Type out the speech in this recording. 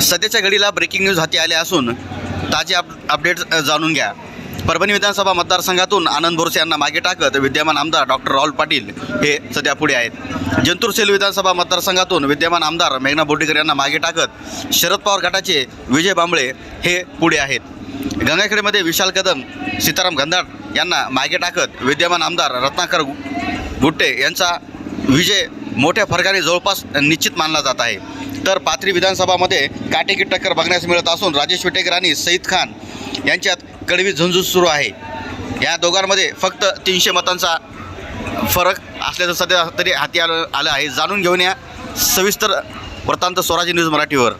सध्याच्या घडीला breaking news हाती आले असून ताजे अप अपडेट जाणून घ्या. परभणी विधानसभा मतदारसंघातून आनंद बोरसे यांना मागे टाकत विद्यमान आमदार डॉक्टर राहुल पाटील हे सध्या पुढे आहेत. जंतूर सेल विधानसभा मतदारसंघातून विद्यमान आमदार मेघना बोर्डीकर यांना मागे टाकत शरद पवार गटाचे विजय बांबळे हे पुढे आहेत. गंगाखेडमध्ये विशाल कदम सीताराम गंधाड यांना मागे टाकत विद्यमान आमदार रत्नाकर गुट्टे यांचा विजय मोठ्या फरकाने जवळपास निश्चित मानला जात आहे. तर पाथरी विधानसभामध्ये काटेकी टक्कर बघण्यास मिळत असून राजेश विटेकर आणि सईद खान यांच्यात कडवी झुंजूज सुरू आहे. या दोघांमध्ये फक्त तीनशे मतांचा फरक असल्याचं सध्या तरी हाती आलं आलं आहे. जाणून घेऊन या सविस्तर वृत्तांत स्वराज्य न्यूज मराठीवर.